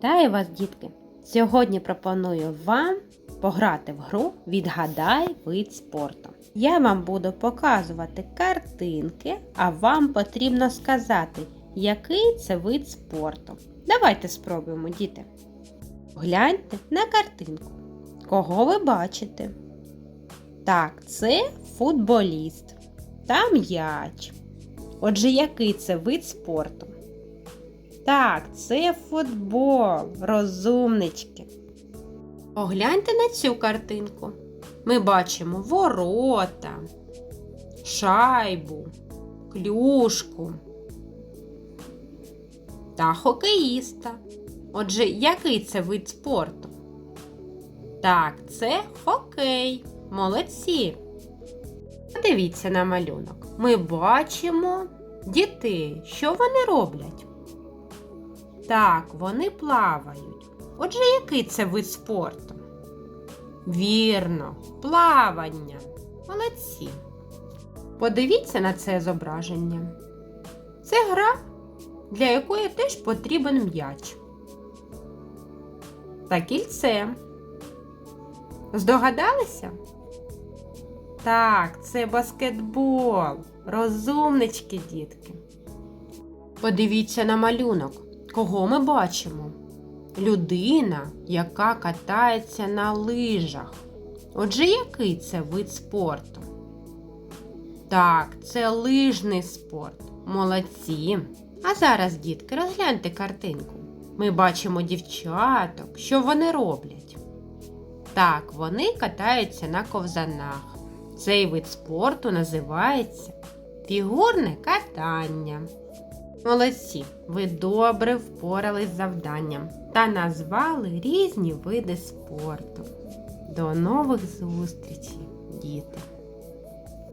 Вітаю вас, дітки! Сьогодні пропоную вам пограти в гру Відгадай вид спорту. Я вам буду показувати картинки, а вам потрібно сказати, який це вид спорту. Давайте спробуємо, діти. Гляньте на картинку. Кого ви бачите? Так, це футболіст та м'яч. Отже, який це вид спорту? Так, це футбол, розумнички. Погляньте на цю картинку. Ми бачимо ворота, шайбу, клюшку та хокеїста. Отже, який це вид спорту? Так, це хокей. Молодці. Подивіться на малюнок. Ми бачимо дітей. Що вони роблять? Так, вони плавають. Отже, який це вид спорту? Вірно, плавання. Молодці. Подивіться на це зображення. Це гра, для якої теж потрібен м'яч. Та кільце. Здогадалися? Так, це баскетбол. Розумнички, дітки. Подивіться на малюнок. Кого ми бачимо? Людина, яка катається на лижах. Отже, який це вид спорту? Так, це лижний спорт. Молодці. А зараз, дітки, розгляньте картинку. Ми бачимо дівчаток, що вони роблять. Так, вони катаються на ковзанах. Цей вид спорту називається фігурне катання. Молодці, ви добре впорались з завданням та назвали різні види спорту. До нових зустрічей, діти!